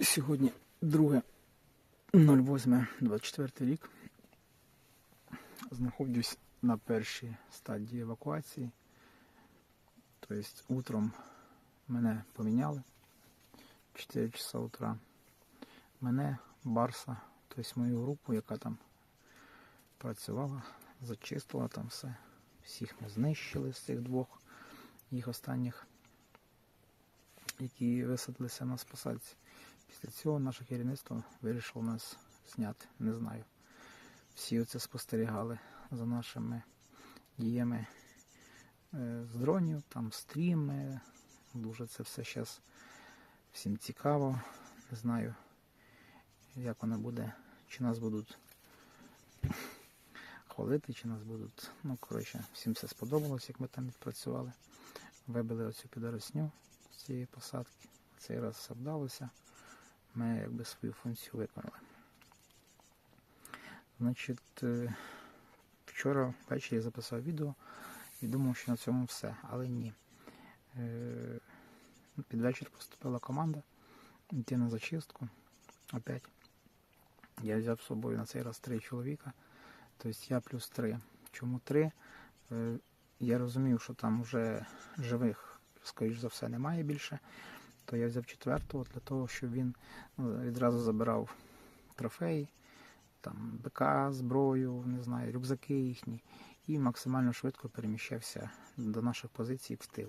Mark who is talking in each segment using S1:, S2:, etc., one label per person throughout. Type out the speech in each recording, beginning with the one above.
S1: Сьогодні 2.08.24 рік. Знаходжусь на першій стадії евакуації. Тобто утром мене поміняли 4 часа утра. Мене, Барса, тобто мою групу, яка там працювала, зачистила там все. Всіх ми знищили з цих двох їх останніх, які висадилися на посадці. Після цього наше керівництво вирішило нас зняти. Не знаю. Всі оце спостерігали за нашими діями е, з дронів, там стріми. Дуже це все зараз всім цікаво. Не знаю, як воно буде, чи нас будуть хвалити, чи нас будуть. Ну, коротше, всім все сподобалось, як ми там відпрацювали. Вибили оцю підоросню з цієї посадки. Цей раз все вдалося. Ми якби свою функцію виконали. Значить, е, вчора ввечері я записав відео і думав, що на цьому все, але ні. Е, Під вечір поступила команда йти на зачистку. Опять. Я взяв з собою на цей раз три чоловіка. Тобто я плюс три. Чому три? Е, Я розумів, що там вже живих, скоріш за все, немає більше. То я взяв четвертого для того, щоб він ну, відразу забирав трофеї, там БК, зброю, не знаю, рюкзаки їхні, і максимально швидко переміщався до наших позицій в тил,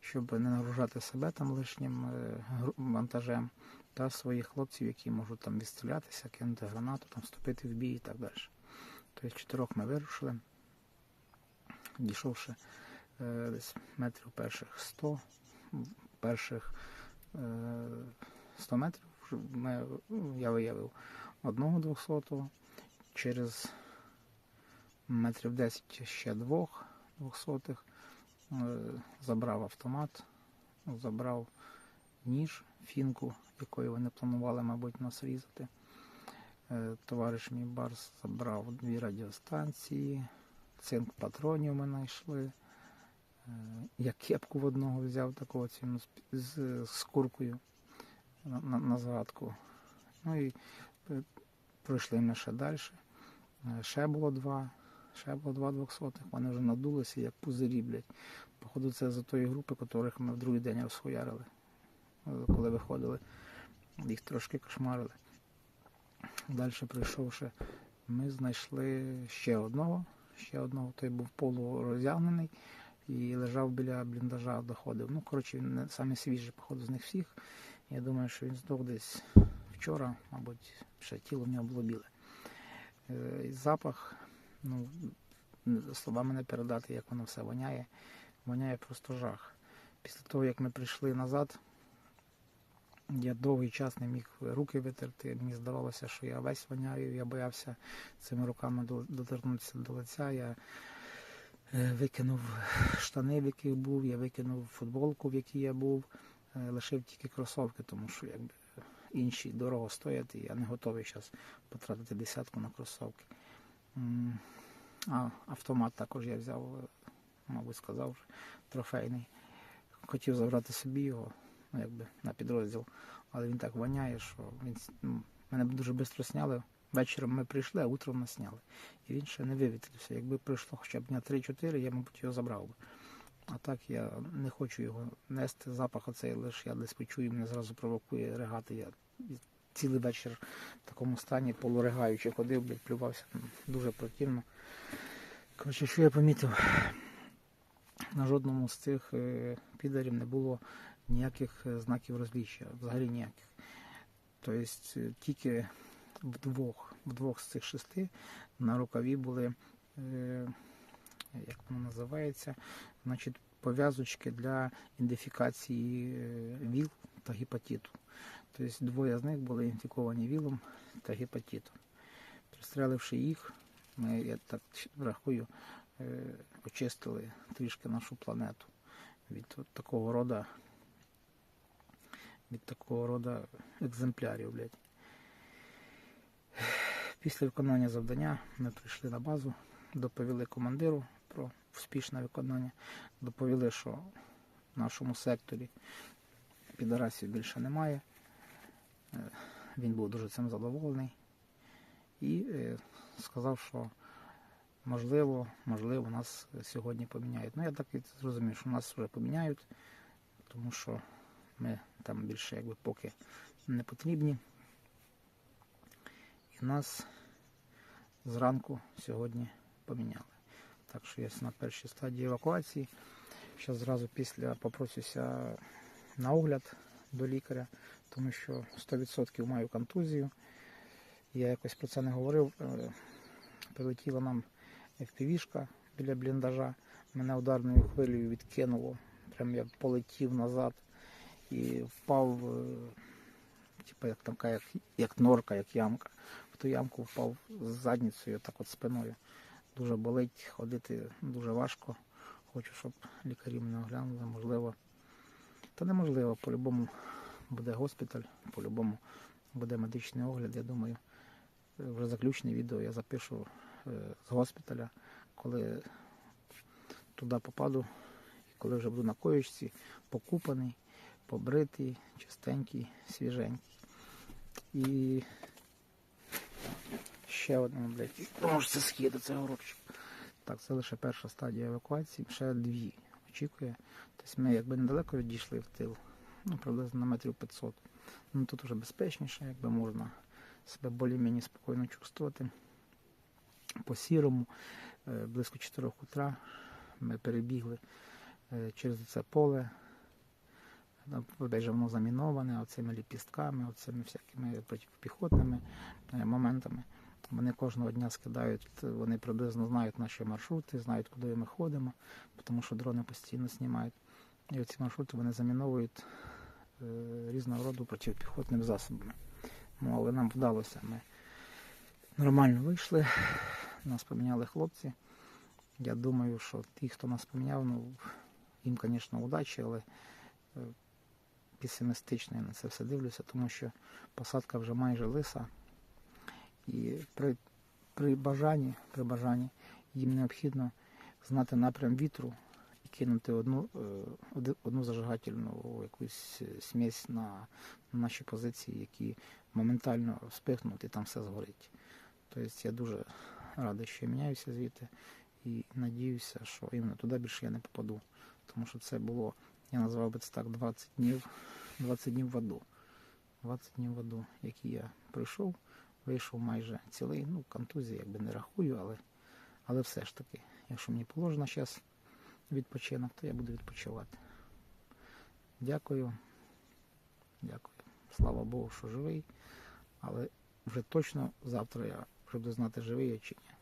S1: щоб не нагружати себе там лишнім е, вантажем та своїх хлопців, які можуть там відстрілятися, кинути гранату, там вступити в бій і так далі. Тобто чотирьох ми вирушили, дійшовши е, десь метрів перших 100, перших 100 метрів ми, ну, я виявив одного двохсотого, через метрів 10 ще двох двохсотих, е, забрав автомат, забрав ніж, фінку, якою вони планували, мабуть, нас різати. Е, Товариш мій Барс забрав дві радіостанції, цинк патронів ми знайшли. Е, Я кепку в одного взяв такого цінну з, куркою на, на, на згадку. Ну і е, пройшли ми ще далі. Е, Ще було два, ще було два двохсотих. Вони вже надулися, як пузирі, блядь. Походу, це за тої групи, яких ми в другий день розхуярили. Коли виходили, їх трошки кошмарили. Далі прийшовши, ми знайшли ще одного. Ще одного, той був полурозягнений і лежав біля бліндажа, доходив. Ну, коротше, він саме свіжий, походу, з них всіх. Я думаю, що він здох десь вчора, мабуть, ще тіло в нього було біле. Е, і запах, ну, словами не передати, як воно все воняє. Воняє просто жах. Після того, як ми прийшли назад, я довгий час не міг руки витерти. Мені здавалося, що я весь воняю, я боявся цими руками до- доторкнутися до лиця. Я викинув штани, в яких був, я викинув футболку, в якій я був, е, лишив тільки кросовки, тому що якби інші дорого стоять, і я не готовий зараз потратити десятку на кросовки. А автомат також я взяв, е, мабуть, сказав трофейний. Хотів забрати собі його, ну, якби на підрозділ, але він так воняє, що він ну, мене дуже швидко сняли. Вечором ми прийшли, а утром нас сняли. І він ще не вивітрився. Якби пройшло хоча б дня 3-4, я, мабуть, його забрав би. А так я не хочу його нести. Запах оцей лише я десь почую, мене зразу провокує ригати. Я цілий вечір в такому стані полуригаючи ходив, блядь, плювався. Дуже противно. Коротше, що я помітив? На жодному з цих е, підарів не було ніяких е, знаків розліччя, взагалі ніяких. Тобто тільки в двох, в двох з цих шести на рукаві були, е, як воно називається, значить, пов'язочки для ідентифікації е, ВІЛ та гепатиту. Тобто двоє з них були інфіковані ВІЛом та гепатитом. Пристреливши їх, ми, я так рахую, е, очистили трішки нашу планету від от такого роду від такого роду екземплярів, блядь. Після виконання завдання ми прийшли на базу, доповіли командиру про успішне виконання, доповіли, що в нашому секторі підарасів більше немає. Е, Він був дуже цим задоволений і е, сказав, що можливо, можливо, нас сьогодні поміняють. Ну, я так і зрозумів, що нас вже поміняють, тому що ми там більше якби поки не потрібні. І нас зранку сьогодні поміняли. Так що я на першій стадії евакуації. Зараз зразу після попросюся на огляд до лікаря, тому що 100% маю контузію. Я якось про це не говорив. Е, Прилетіла нам FPV-шка біля бліндажа. Мене ударною хвилею відкинуло. Прям я полетів назад і впав, е, типу, як така, як, як норка, як ямка. Ту ямку впав з задницею, так от спиною. Дуже болить, ходити дуже важко. Хочу, щоб лікарі мене оглянули, можливо. Та неможливо, по-любому буде госпіталь, по-любому буде медичний огляд. Я думаю, вже заключне відео я запишу е, з госпіталя, коли туди попаду, і коли вже буду на коєчці, покупаний, побритий, чистенький, свіженький. І ще одному, блядь, тому що це горобчик. Так, це лише перша стадія евакуації, ще дві очікує. Тобто ми якби недалеко відійшли в тил, ну, приблизно на метрів 500. Ну тут вже безпечніше, якби можна себе більш-менш спокійно чувствувати. По сірому, е, близько 4 утра ми перебігли е, через це поле. Там, воно заміноване оцими ліпістками, оцими всякими протипіхотними е, моментами. Вони кожного дня скидають, вони приблизно знають наші маршрути, знають, куди ми ходимо, тому що дрони постійно знімають. І ці маршрути вони заміновують е, різного роду протипіхотними засобами. Ну, але нам вдалося. Ми нормально вийшли, нас поміняли хлопці. Я думаю, що ті, хто нас поміняв, ну, їм, звісно, удачі, але е, песимістично я на це все дивлюся, тому що посадка вже майже лиса. І при, при бажанні, при бажанні їм необхідно знати напрям вітру і кинути одну, е, одну зажигательну якусь е, смесь на, на наші позиції, які моментально вспихнуть і там все згорить. Тобто я дуже радий, що я міняюся звідти і надіюся, що іменно туди більше я не попаду. Тому що це було, я назвав би це так, 20 днів, 20 днів в аду. 20 днів в аду, які я пройшов, вийшов майже цілий, ну, контузії якби не рахую, але, але все ж таки, якщо мені положено зараз відпочинок, то я буду відпочивати. Дякую. Дякую. Слава Богу, що живий. Але вже точно завтра я буду знати, живий я чи ні.